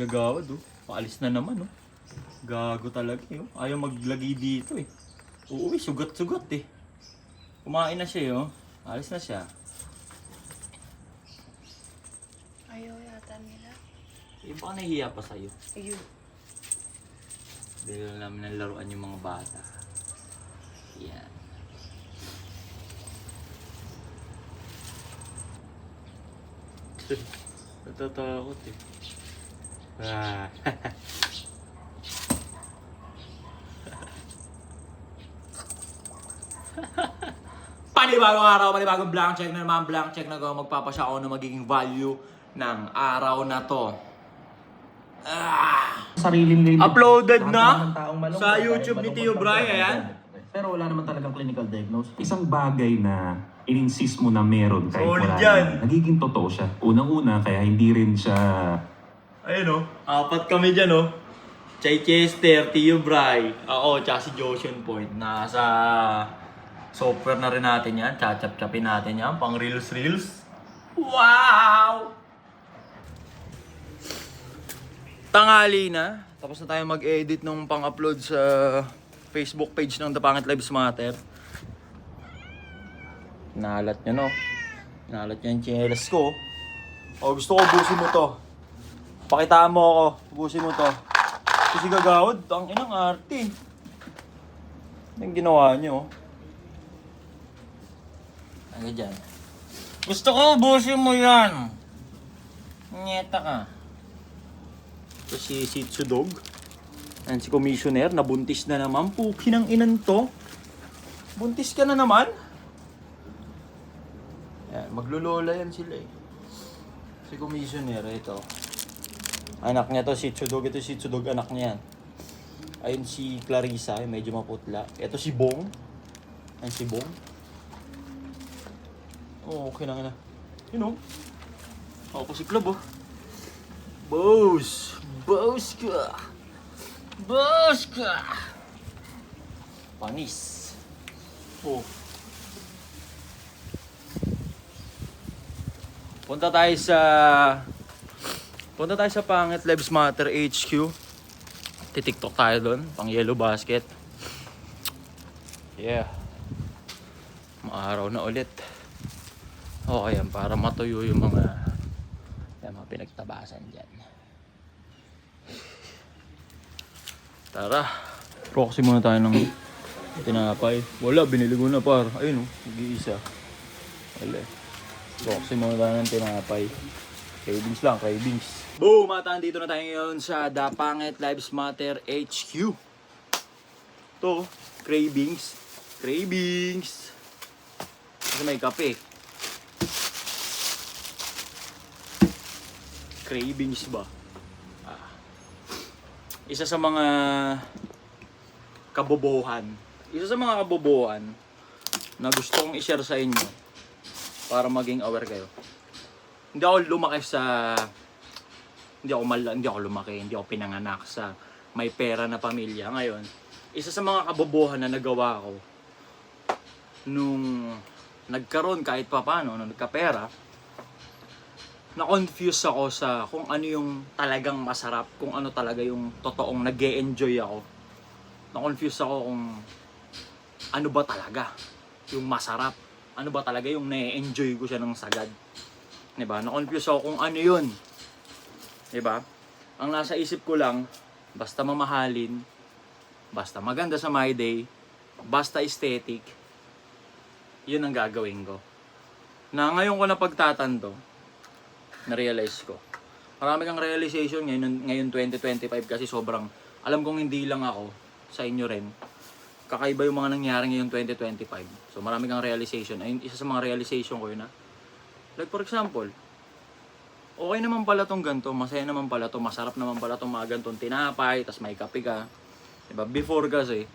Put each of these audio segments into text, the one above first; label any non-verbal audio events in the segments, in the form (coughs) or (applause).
gagawad oh. Paalis na naman oh. Gago talaga eh. oh. Ayaw maglagi dito eh. Uuwi, sugat-sugat eh. Kumain na siya eh, oh. Alis na siya. Ayaw yata nila. Eh, baka nahihiya pa sa'yo. Ayun. Dahil namin ang laruan yung mga bata. Yan. Natatakot eh. Ah. (laughs) Panibagong araw, panibagong blank check na naman, blank check na ko. Magpapasya ako na magiging value ng araw na to. Ah! sariling limited. Uploaded na ng sa YouTube ni Tio siya, ayan. Pero wala naman talagang clinical diagnosis. Isang bagay na in-insist mo na meron kahit Solid wala yan. Nagiging totoo siya. Unang-una, kaya hindi rin siya... Ayun oh. Apat kami dyan oh. Chay Chester, Tio Bry, ako, tsaka si Joshen Point. Nasa software na rin natin yan. Chachap-chapin natin yan. Pang reels-reels. Wow! Tangali na. Tapos na tayo mag-edit nung pang-upload sa Facebook page ng The Pangit Lives Matter. Nalat niya no. Nalat niya yung chinelas ko. O gusto ko busin mo to. Pakitaan mo ako. Busin mo to. Kasi gagawad. Ang inang arte. Anong ginawa niyo? Ano dyan? Gusto ko busin mo yan. Nyeta ka. Ito si Shih Dog. Ayan si Commissioner. Nabuntis na naman. Puki ng inan to. Buntis ka na naman? Ayan, maglulola yan sila eh. Si Commissioner, ito. Anak niya to, si Chudog. Ito si Chudog, anak niya yan. Ayun si Clarissa, medyo maputla. Ito si Bong. Ayun si Bong. Oh, okay na, okay na. You know. Ako si Club, oh. Boss! Boss ka! Boss ka! Panis. Oh. Punta tayo sa Punta tayo sa Pangit Lives Matter HQ. Titiktok tayo doon, pang yellow basket. Yeah. Maaraw na ulit. Okay yan, para matuyo yung mga yung mga pinagtabasan dyan. Tara. Proxy muna tayo ng tinapay. Wala, binili ko na par. Ayun o, nag-iisa. Wala. Proxy muna tayo ng tinapay. Cravings lang, cravings. Boom! At dito na tayo ngayon sa The Pangit Lives Matter HQ. To, cravings. Cravings. Kasi may kape. Cravings ba? Ah. Isa sa mga kabobohan. Isa sa mga kabobohan na gusto kong i-share sa inyo para maging aware kayo. Hindi ako lumaki sa hindi ako mal hindi ako lumaki, hindi ako pinanganak sa may pera na pamilya ngayon. Isa sa mga kabobohan na nagawa ko nung nagkaroon kahit papaano, nung nagkapera, na-confuse ako sa kung ano yung talagang masarap, kung ano talaga yung totoong nag enjoy ako. Na-confuse ako kung ano ba talaga yung masarap. Ano ba talaga yung na-enjoy ko siya ng sagad. 'Di ba? Na-confuse ako kung ano yun. 'Di ba? Ang nasa isip ko lang, basta mamahalin, basta maganda sa my day, basta aesthetic, yun ang gagawin ko. Na ngayon ko na pagtatando, na-realize ko. Marami kang realization ngayon, ngayon 2025 kasi sobrang, alam kong hindi lang ako, sa inyo rin, kakaiba yung mga nangyari ngayon 2025. So marami kang realization. Ayun, isa sa mga realization ko yun na, like for example, okay naman pala tong ganito, masaya naman pala to, masarap naman pala tong mga ganitong tinapay, tas may kape ka. Diba? Before kasi,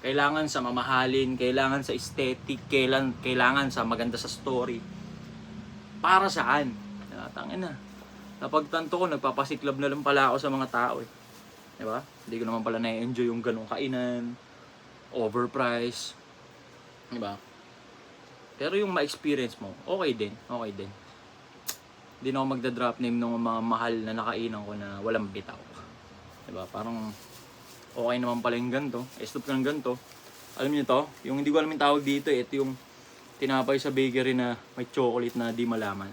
kailangan sa mamahalin, kailangan sa aesthetic, kailangan, kailangan sa maganda sa story. Para saan? Tangin na. Napagtanto ko, nagpapasiklab na lang pala ako sa mga tao eh. Di ba? Hindi ko naman pala na-enjoy yung ganong kainan, overpriced. Di ba? Pero yung ma-experience mo, okay din, okay din. Hindi na ako magda-drop name ng mga mahal na nakainan ko na walang bitaw. Diba? Parang okay naman pala yung ganito. Stop ka ng ganito. Alam niyo to? Yung hindi ko alam yung tawag dito. eh. Ito yung tinapay sa bakery na may chocolate na di malaman.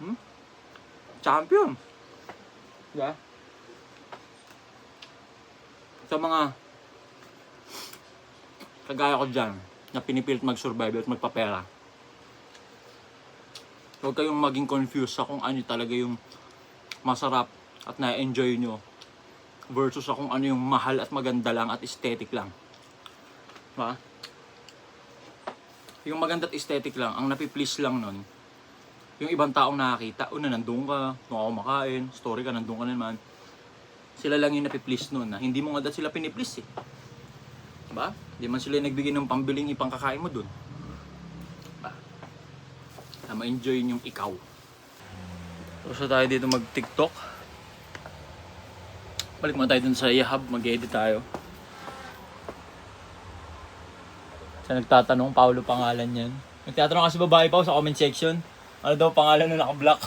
Hmm? Champion! Diba? Sa mga kagaya ko dyan, na pinipilit mag-survive at magpapera. Huwag kayong maging confused sa kung ano talaga yung masarap at na-enjoy nyo versus sa kung ano yung mahal at maganda lang at aesthetic lang. Diba? Yung maganda at aesthetic lang, ang napiplease lang nun, yung ibang taong nakakita, una nandun ka, kung ako makain, story ka, nandun ka na naman, sila lang yung napiplease nun, na hindi mo nga dahil sila piniplease eh. Diba? Hindi man sila nagbigay ng pambiling ipangkakain mo dun. Na ma-enjoy yung ikaw. So, tayo dito mag-tiktok. Balik mo tayo dun sa Yahab, mag-edit tayo. Sa nagtatanong, Paolo pangalan yan. Nagtatanong kasi babae pa sa comment section. Ano daw pangalan na naka-block?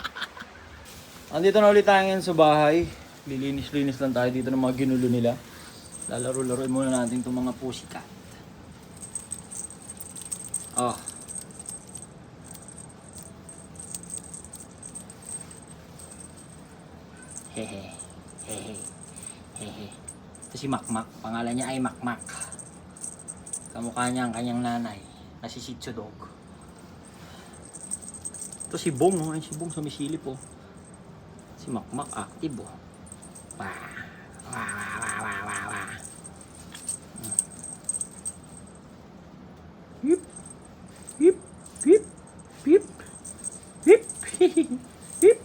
(laughs) Andito na ulit tayo ngayon sa bahay. Lilinis-linis lang tayo dito ng mga ginulo nila. Lalaro-laro muna natin itong mga pussycat. Ito si Makmak. Pangalan niya ay Makmak. Kamukha niya ang kanyang nanay. Na si Shih Tzu Dog. Ito si Bong. Oh. Ayun si Bong sumisilip oh. Si Makmak active oh. Wah, wah, wah, wah. Hip. Hip. Hip. Hip. Hip. Hip.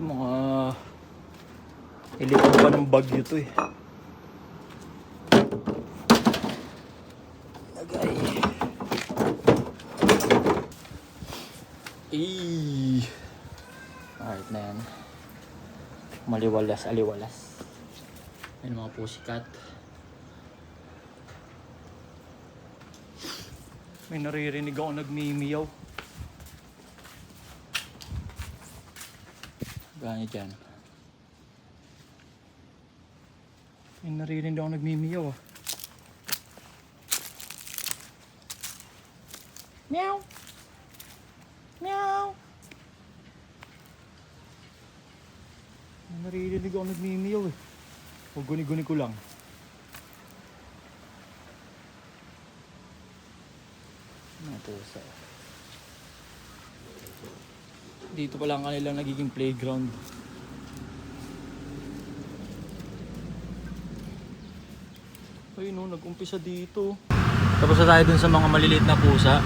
Mga ilipad pa ng bagyo to eh. Lagay. Eh. Alright na yan. Maliwalas, aliwalas. Yan mga pusikat. May naririnig ako nagmimiyaw. Ganya dyan. May naririnig ako nagmimiyaw ah. Meow! May naririnig ako nagmimiyaw eh. Huwag guni-guni ko lang. Ano ito sa... Dito pa lang kanilang nagiging playground. Ayun no, nag-umpisa dito. Tapos na tayo dun sa mga maliliit na pusa.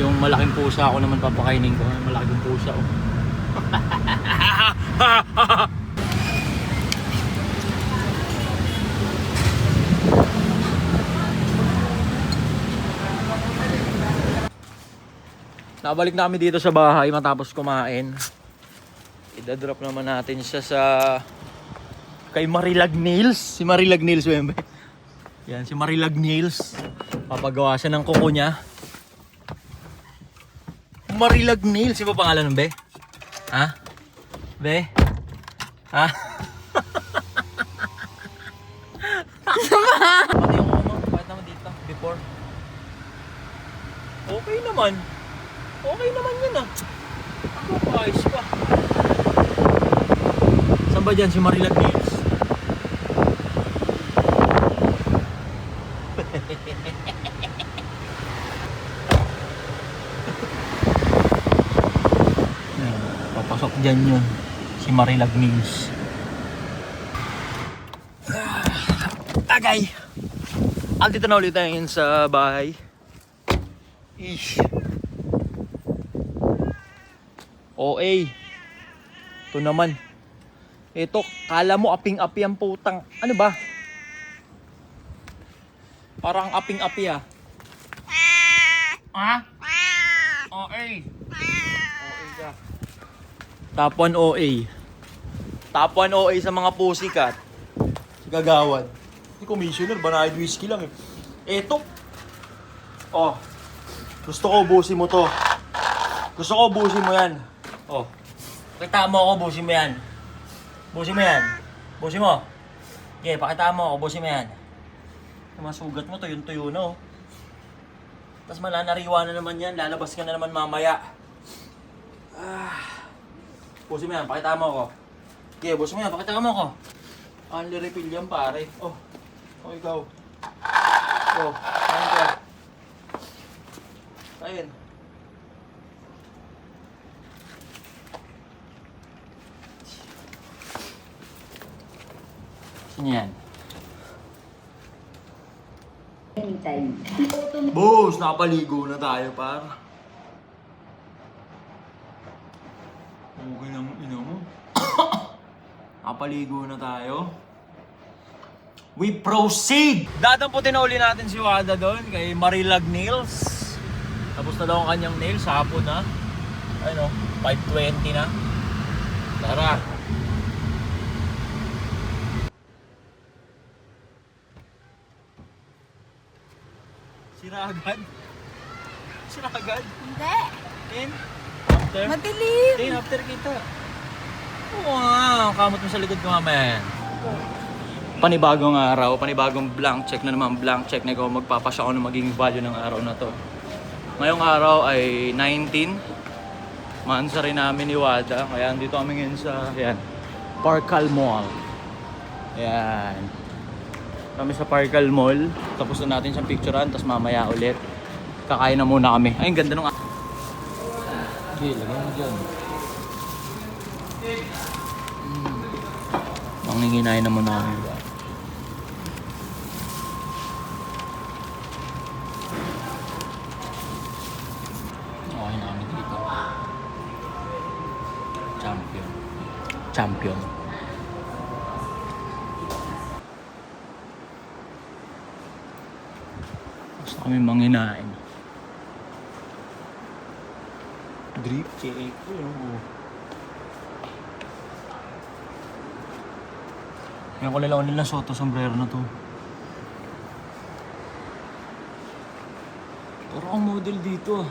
Yung malaking pusa ako naman papakainin ko. Malaking pusa oh. (laughs) Nabalik na kami dito sa bahay matapos kumain. Idadrop naman natin siya sa kay Marilag Nails. Si Marilag Nails, Wembe. Yan, si Marilag Nails. Papagawa siya ng kuko niya. Marilag Nails. Yung ba pangalan ng Be? Ha? Be? Ha? Pati yung ano, bakit naman dito? Before? Okay naman. Okay naman yun ah. Ako, ayos pa. Saan ba dyan si Marilag? (laughs) Ayan, Papasok dyan yun. Si Marilag. Ah, Agay! Andito na ulit tayo sa bahay. Ish. OA. Ito naman. Ito, kala mo aping-api ang putang. Ano ba? Parang aping-api ah. Ha? OA. OA ka. Top 1 OA. Top 1 OA sa mga pusikat. Si Gagawad. Si Commissioner, banayad whiskey lang eh. Eto. Oh. Gusto ko ubusin mo to. Gusto ko ubusin mo yan. Oh. Pakita mo ako, ubusin mo yan. Ubusin mo yan. Ubusin mo. Okay, pakita mo ako, ubusin mo yan. Yung mga sugat mo, tuyong-tuyo na oh. Tapos malanariwa na naman yan, lalabas ka na naman mamaya. Ah. Ubusin mo yan, pakita mo ako. Okay, ubusin mo yan, pakita mo ako. Only refill yan pare. Oh. Oh, ikaw. Oh, ayun ka. Ayun. Yan? Anytime. Boss, nakapaligo na tayo, par. Okay lang, ina mo. (coughs) nakapaligo na tayo. We proceed! Dadamputin na uli natin si Wada doon kay Marilag Nails. Tapos na daw ang kanyang nails, hapon na. Ano, 5.20 na. Tara! Sira agad? Sira agad? Hindi. In? After? Madilim. Tin, after kita. Wow, kamot mo sa likod ko mamaya. Panibagong araw, panibagong blank check na naman, blank check na ikaw magpapasya ko ng maging value ng araw na to. Ngayong araw ay 19. Mansa rin namin ni Wada, kaya andito kami ngayon sa, yan, Parkal Mall. Yan. Kami sa Parkal Mall, tapos na natin siyang picturean, tapos mamaya ulit. Kakain na muna kami. Ay, ang ganda nung Okay, lagyan mo dyan. Mm. Manginginay na muna kami. Okay na kami dito. Champion. Champion. Kami manginain. Drip check. Oh. Yan ko nila soto sombrero na to. Pero ang model dito ah.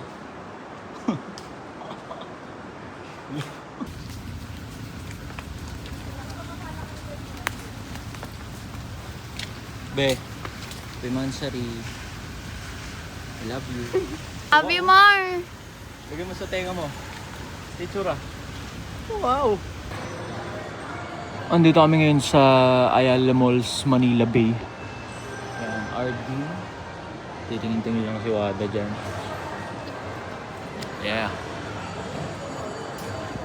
(laughs) Be, Be Mansari. I love you. Abi Mar. Lagyan mo sa tenga mo. Titsura. Wow! Andito kami ngayon sa Ayala Malls, Manila Bay. Ayan, RD. Titingin-tingin lang si Wada dyan. Yeah.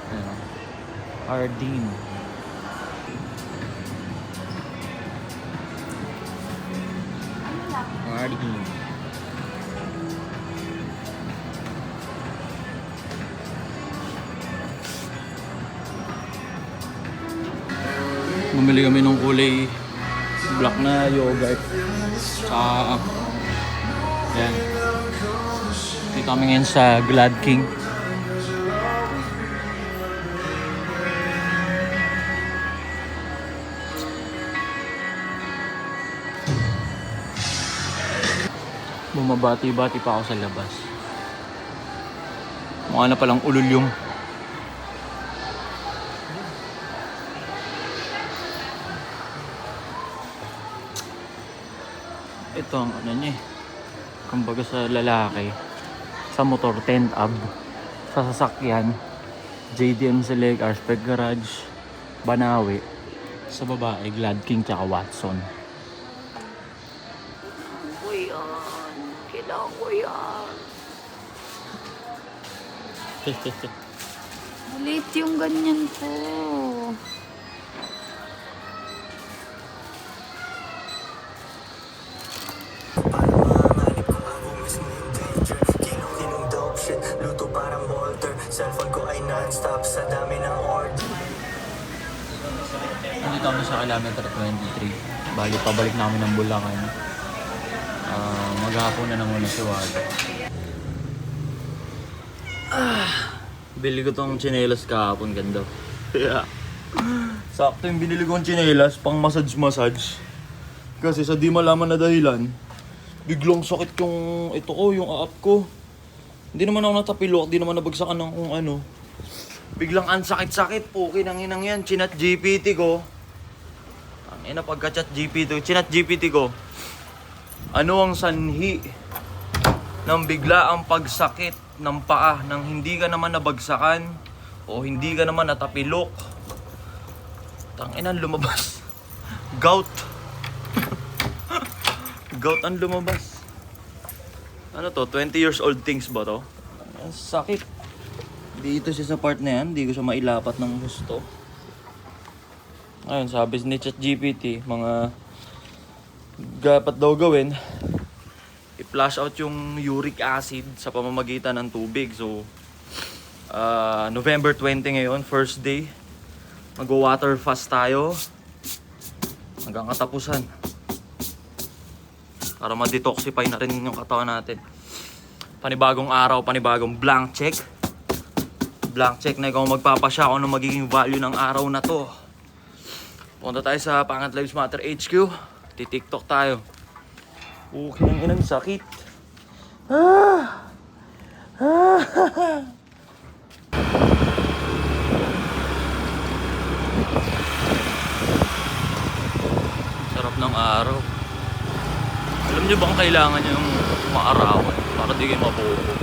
Ayan. Ardeen. Ardeen. Bumili kami ng kulay black na yogurt. Sa yan. Dito kami ngayon sa Glad King. Bumabati-bati pa ako sa labas. Mukha na palang ulul yung ito ang ano niya eh. Kumbaga sa lalaki, sa motor, tent ab. Sa sasakyan, JDM Select, Arspec Garage, Banawi. Sa babae, Glad King tsaka Watson. Ko yan. Kailangan ko yan. Ulit (laughs) yung ganyan ko. Nandito kami sa kilometer 23. Bali, pabalik na kami ng Bulacan. Ah, maghapon na naman si Wada. Ah, bili ko tong chinelas kahapon, ganda. Yeah. Sakto yung binili kong chinelas, pang massage-massage. Kasi sa di malaman na dahilan, Biglang sakit yung ito ko, yung up ko. Hindi naman ako natapilok, hindi naman nabagsakan ng kung ano. Biglang ang sakit-sakit po, kinanginang yan. Chinat GPT ko. Ang ina pagka-chat GPT, chinat GPT ko. Ano ang sanhi ng bigla ang pagsakit ng paa nang hindi ka naman nabagsakan o hindi ka naman natapilok? Tanginan lumabas. (laughs) Gout. (laughs) Gout ang lumabas. Ano to? 20 years old things ba to? Ang sakit. Dito siya sa part na yan. Hindi ko siya mailapat ng gusto. Ayun, sabi ni ChatGPT, mga dapat daw gawin, i-flush out yung uric acid sa pamamagitan ng tubig. So, ah, November 20 ngayon, first day. Mag-water fast tayo. Hanggang katapusan. Para ma-detoxify na rin yung katawan natin. Panibagong araw, panibagong blank check. Blank check na ikaw magpapasya kung ano magiging value ng araw na to. Punta tayo sa Pangat Lives Matter HQ. Titiktok tayo. Okay ng inang sakit. Ah! Ah! (laughs) Sarap ng araw. Alam niyo bang kailangan yung maarawan para di kayo mabobo?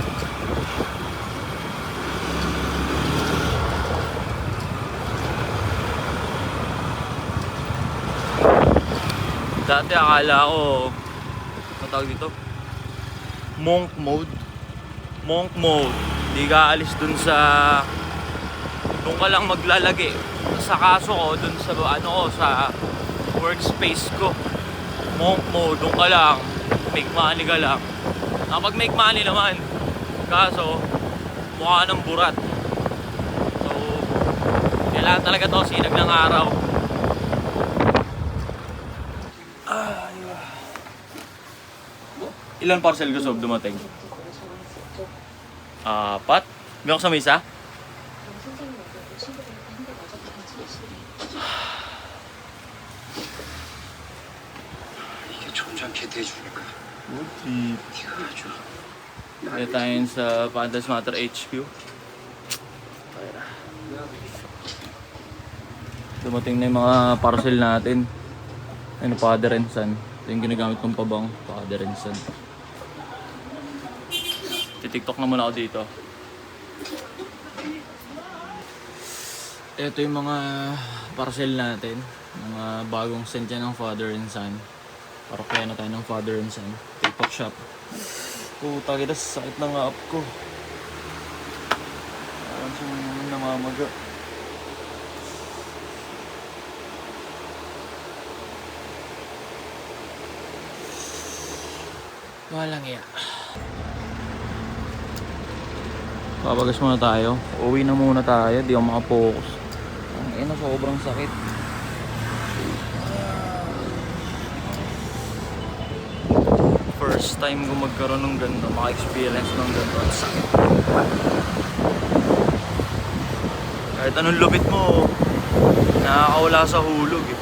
Dati akala ko, ano tawag dito? Monk mode. Monk mode. Di ka alis dun sa, dun ka lang maglalagi. Sa kaso ko, dun sa, ano ko, sa workspace ko. Monk mode, dun ka lang. Make money ka lang. Kapag make money naman, kaso, mukha ng burat. So, kailangan talaga to sinag ng araw. Ilan parcel ko sob dumating? Apat? Meron sa may isa? Buti. Kaya tayo sa Pandas Matter HQ. Dumating na yung mga parcel natin. Ano, father and son. Ito yung ginagamit kong pabang, father and son. Titiktok na muna ako dito. Ito yung mga parcel natin. Mga bagong yan ng Father and Son. Parokya na tayo ng Father and Son. TikTok shop. Puta kita, sakit ng up ko. Parang siyang namamaga. Walang iya. Papagas muna tayo. Uwi na muna tayo. Di ako makapokus. Ang ina, sobrang sakit. First time ko magkaroon ng ganito, maka-experience ng ganito. Ang sakit. Kahit anong lupit mo, nakakawala sa hulog eh.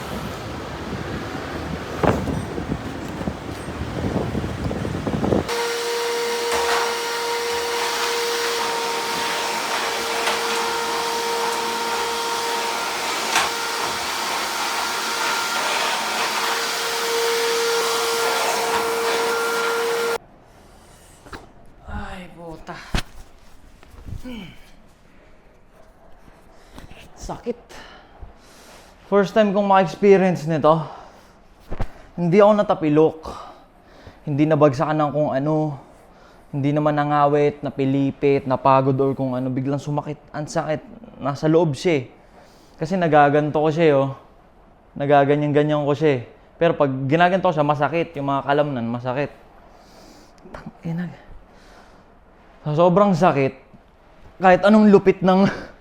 Ay, puta. Sakit. First time kong maka-experience nito. Hindi ako natapilok. Hindi nabagsakan ng kung ano. Hindi naman nangawit, napilipit, napagod or kung ano. Biglang sumakit. Ang sakit. Nasa loob siya eh. Kasi nagaganto ko siya eh, oh. Nagaganyan-ganyan ko siya eh. Pero pag ginaganto ko siya, masakit. Yung mga kalamnan, masakit. Tangina. Sa sobrang sakit, kahit anong lupit ng (laughs)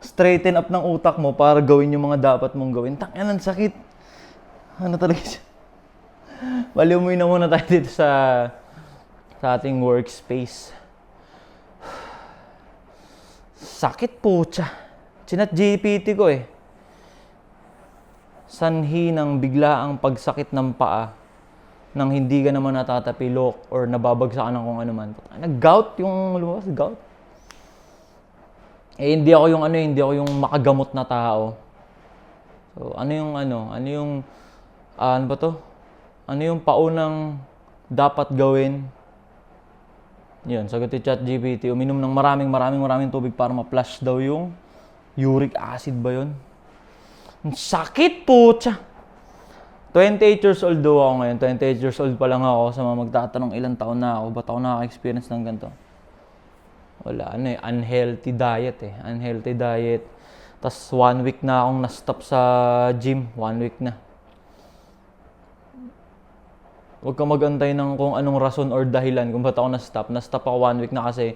straighten up ng utak mo para gawin yung mga dapat mong gawin, tangin ang sakit. Ano talaga siya? (laughs) Bali, umuwi na muna tayo dito sa sa ating workspace. (sighs) Sakit po siya. Chinat GPT ko eh. Sanhi ng biglaang pagsakit ng paa nang hindi ka naman natatapilok or nababagsakan ng kung ano man. Nag-gout yung lumabas, gout. Eh, hindi ako yung ano, eh, hindi ako yung makagamot na tao. So, ano yung ano, ano yung, ah, ano ba to? Ano yung paunang dapat gawin? Yun, sagot ni ChatGPT, uminom ng maraming maraming maraming tubig para ma-flush daw yung uric acid ba yun? Ang sakit po, 28 years old daw ako ngayon. 28 years old pa lang ako sa mga magtatanong ilang taon na ako. Ba't ako nakaka-experience ng ganito? Wala, ano eh, unhealthy diet eh. Unhealthy diet. Tapos one week na akong na-stop sa gym. One week na. Huwag ka magantay ng kung anong rason or dahilan kung ba't ako na-stop. Na-stop ako one week na kasi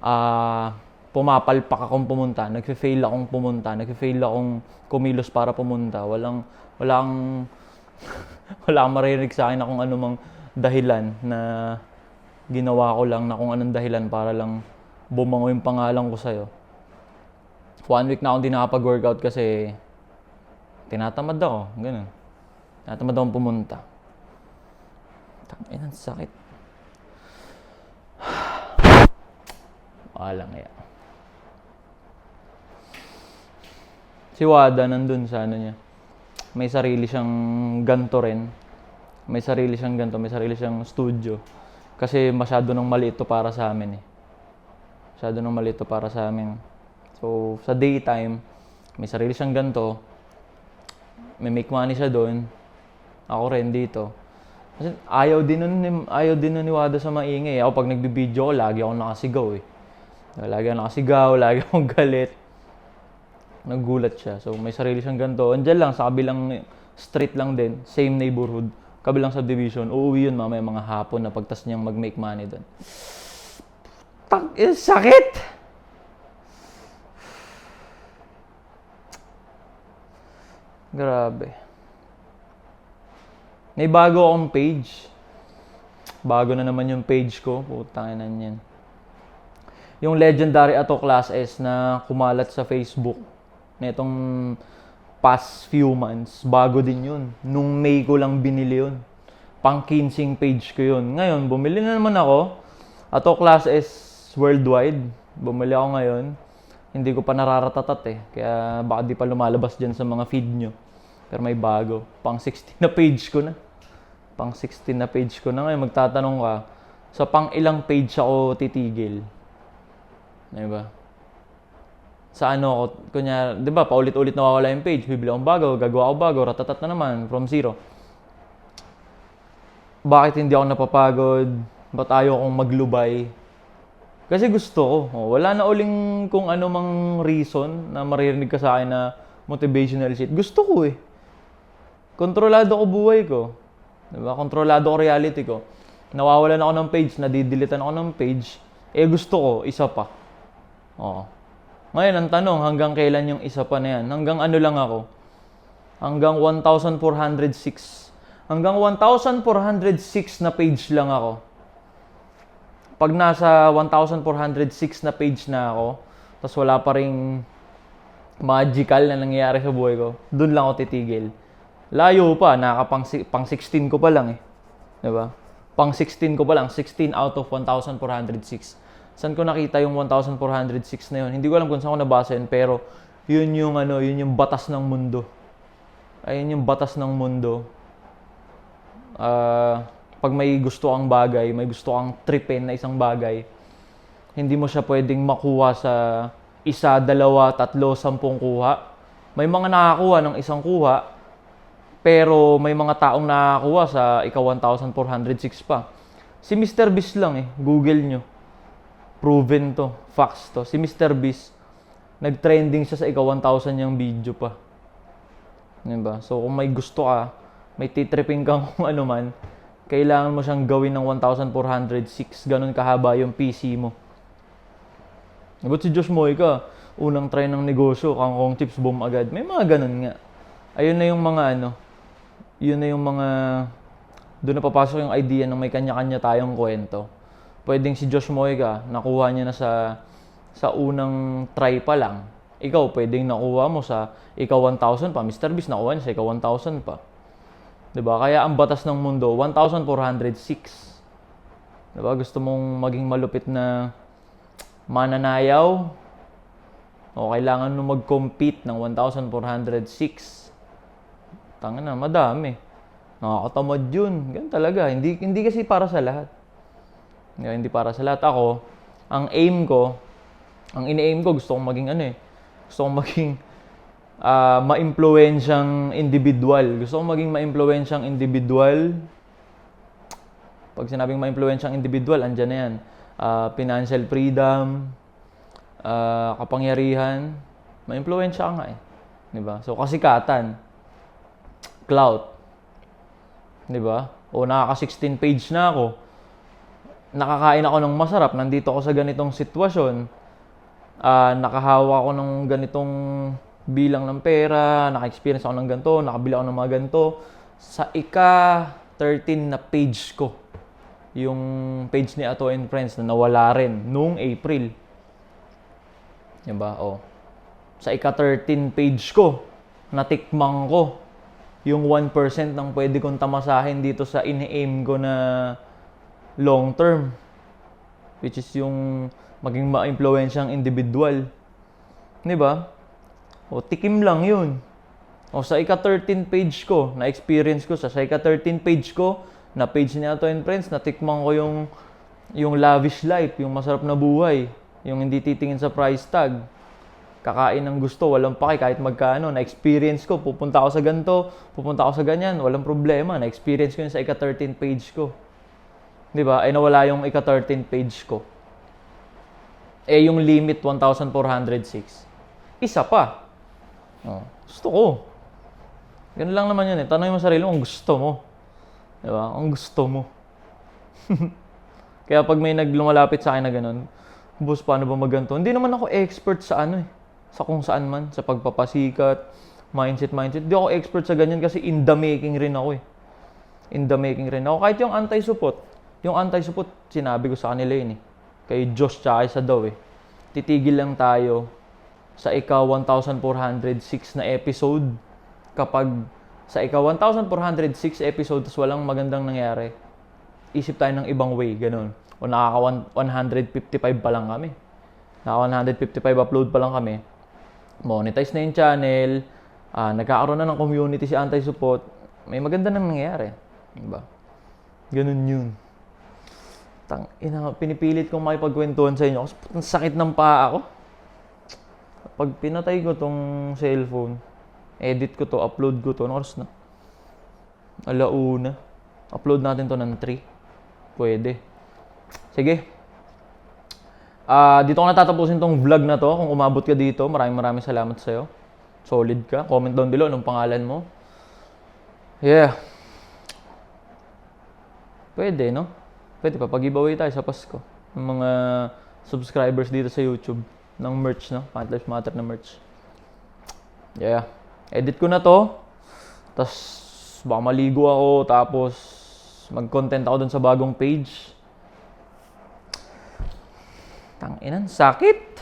ah pumapalpak akong pumunta. Nag-fail akong pumunta. Nag-fail akong kumilos para pumunta. Walang, walang, (laughs) wala kang maririnig sa akin na kung anumang dahilan na ginawa ko lang na kung anong dahilan para lang bumango yung pangalan ko sa'yo. One week na akong di nakapag-workout kasi tinatamad ako. Ganun. Tinatamad akong pumunta. Tangin, ang sakit. (sighs) Walang ya. Si Wada nandun sa ano niya. May sarili siyang ganto rin. May sarili siyang ganto, may sarili siyang studio. Kasi masyado nang maliit to para sa amin eh. Masyado nang maliit to para sa amin. So, sa daytime, may sarili siyang ganto. May make money siya doon. Ako rin dito. Kasi ayaw din nun, ayaw din nun ni Wada sa maingay. Ako pag nagbibideo ko, lagi ako nakasigaw eh. Lagi ako nakasigaw, (laughs) lagi akong galit. Nagulat siya. So may sarili siyang ganito. Andiyan lang, sa kabilang street lang din. Same neighborhood. Kabilang subdivision. Uuwi yun mamaya mga hapon na pagtas niyang mag-make money doon. Tang, eh, sakit! Grabe. May bago akong page. Bago na naman yung page ko. Putang ina niyan. Yung legendary Ato Class S na kumalat sa Facebook netong past few months. Bago din yun. Nung May ko lang binili yun. Pang 15 page ko yun. Ngayon, bumili na naman ako. Ato Class S worldwide. Bumili ako ngayon. Hindi ko pa nararatatat eh. Kaya baka di pa lumalabas dyan sa mga feed nyo. Pero may bago. Pang 16 na page ko na. Pang 16 na page ko na ngayon. Magtatanong ka, sa pang ilang page ako titigil? Di ba? Sa ano ako, kunya, di ba, paulit-ulit nawawala yung page. Bibili akong bago, gagawa ako bago, ratatat na naman, from zero. Bakit hindi ako napapagod? Ba't ayaw kong maglubay? Kasi gusto ko. Oh, wala na uling kung ano mang reason na maririnig ka sa akin na motivational shit. Gusto ko eh. Kontrolado ko buhay ko. Diba? Kontrolado ko reality ko. Nawawalan ako ng page, nadidilitan ako ng page. Eh gusto ko, isa pa. Oo. Ngayon, ang tanong, hanggang kailan yung isa pa na yan? Hanggang ano lang ako? Hanggang 1,406. Hanggang 1,406 na page lang ako. Pag nasa 1,406 na page na ako, tapos wala pa ring magical na nangyayari sa buhay ko, dun lang ako titigil. Layo pa, nakapang pang 16 ko pa lang eh. ba? Pang 16 ko pa lang, 16 out of 1,406. Saan ko nakita yung 1,406 na yun? Hindi ko alam kung saan ko nabasa yun, pero yun yung ano, yun yung batas ng mundo. Ayun yung batas ng mundo. Ah, pag may gusto kang bagay, may gusto kang tripin na isang bagay, hindi mo siya pwedeng makuha sa isa, dalawa, tatlo, sampung kuha. May mga nakakuha ng isang kuha, pero may mga taong nakakuha sa ika 1,406 pa. Si Mr. Beast lang eh. Google nyo. Proven to. Facts to. Si Mr. Beast, nag-trending siya sa ika 1,000 yung video pa. Diba? So kung may gusto ka, may titripping kang (laughs) kung ano man, kailangan mo siyang gawin ng 1,406. Ganun kahaba yung PC mo. Ba't si Josh Moika, unang try ng negosyo, kangkong chips, boom agad. May mga ganun nga. Ayun na yung mga ano, yun na yung mga, doon na papasok yung idea ng may kanya-kanya tayong kwento. Pwedeng si Josh Moika, nakuha niya na sa, sa unang try pa lang. Ikaw, pwedeng nakuha mo sa ikaw 1,000 pa. Mr. Beast, nakuha niya sa ikaw 1,000 pa. 'Di ba? Kaya ang batas ng mundo 1406. 'Di ba? Gusto mong maging malupit na mananayaw o kailangan mo mag-compete ng 1406. Tanga na, madami. Nakakatamad yun. Ganun talaga. Hindi, hindi kasi para sa lahat. Hindi, hindi para sa lahat. Ako, ang aim ko, ang ine-aim ko, gusto kong maging ano eh. Gusto kong maging ah ma-impluensyang individual. Gusto kong maging ma-impluensyang individual. Pag sinabing ma-impluensyang individual, andyan na yan. Ah, financial freedom, ah, kapangyarihan, ma-impluensya ka nga eh. 'Di ba? So kasikatan, clout. 'Di ba? O nakaka 16 page na ako. Nakakain ako ng masarap, nandito ako sa ganitong sitwasyon. Ah, nakahawa ako ng ganitong bilang ng pera, naka-experience ako ng ganito, nakabili ako ng mga ganito. Sa ika 13 na page ko, yung page ni Ato and Friends na nawala rin noong April. Diba? O. Sa ika-13 page ko, natikmang ko yung 1% ng pwede kong tamasahin dito sa ini-aim ko na long term. Which is yung maging ma-impluensyang individual. Di ba? O, tikim lang yun. O, sa ika-13 page ko, na-experience ko sa, sa ika-13 page ko, na page ni Ato and Friends, natikman ko yung, yung lavish life, yung masarap na buhay, yung hindi titingin sa price tag. Kakain ng gusto, walang paki kahit magkano. Na-experience ko, pupunta ako sa ganito, pupunta ako sa ganyan, walang problema. Na-experience ko yun sa ika-13 page ko. Di ba? Ay nawala yung ika-13 page ko. Eh, yung limit 1,406. Isa pa. Oh, gusto ko. Ganun lang naman yun eh. Tanongin mo sarili mo kung gusto mo. Di ba? Ang gusto mo. (laughs) Kaya pag may naglumalapit sa akin na ganun, boss, paano ba maganto? Hindi naman ako expert sa ano eh. Sa kung saan man. Sa pagpapasikat, mindset, mindset. Hindi ako expert sa ganyan kasi in the making rin ako eh. In the making rin ako. Kahit yung anti-support. Yung anti-support, sinabi ko sa kanila yun eh. Kay Josh tsaka sa daw eh. Titigil lang tayo sa ika 1,406 na episode kapag sa ika 1,406 episode tas walang magandang nangyari, isip tayo ng ibang way, ganun. O nakaka 155 pa lang kami. Naka 155 upload pa lang kami. Monetize na yung channel, ah, nagkakaroon na ng community si Anti-Support, may maganda nang nangyayari. Diba? Ganun yun. Tang, ina, pinipilit kong makipagkwentuhan sa inyo kasi sakit ng paa ako. Pag pinatay ko tong cellphone, edit ko to, upload ko to, ano oras na? Alauna. Upload natin to ng 3. Pwede. Sige. Ah, dito ko natatapusin tong vlog na to. Kung umabot ka dito, maraming maraming salamat sa'yo. Solid ka. Comment down below anong pangalan mo. Yeah. Pwede, no? Pwede pa. Pag-giveaway tayo sa Pasko. Ng mga subscribers dito sa YouTube. Ng merch, no? Pant Lives Matter na merch. Yeah. Edit ko na to. Tapos, baka maligo ako. Tapos, mag-content ako dun sa bagong page. Tanginan, sakit.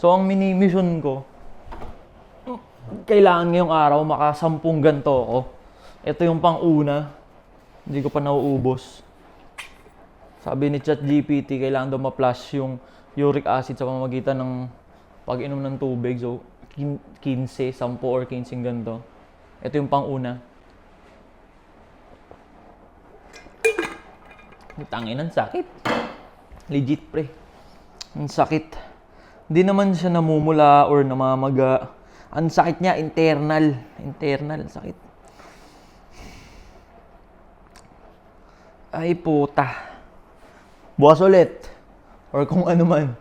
So, ang mini mission ko, kailangan ngayong araw makasampung ganto ako. Ito yung pang-una. Hindi ko pa nauubos. Sabi ni ChatGPT, kailangan daw ma-flush yung uric acid sa pamamagitan ng pag-inom ng tubig. So, kin- 15, 10 or 15 ganito. Ito yung pang-una. Tangin ang sakit. Legit, pre. Ang sakit. Hindi naman siya namumula or namamaga. Ang sakit niya, internal. Internal, sakit. Ay, puta. Bukas ulit. Or kung ano man.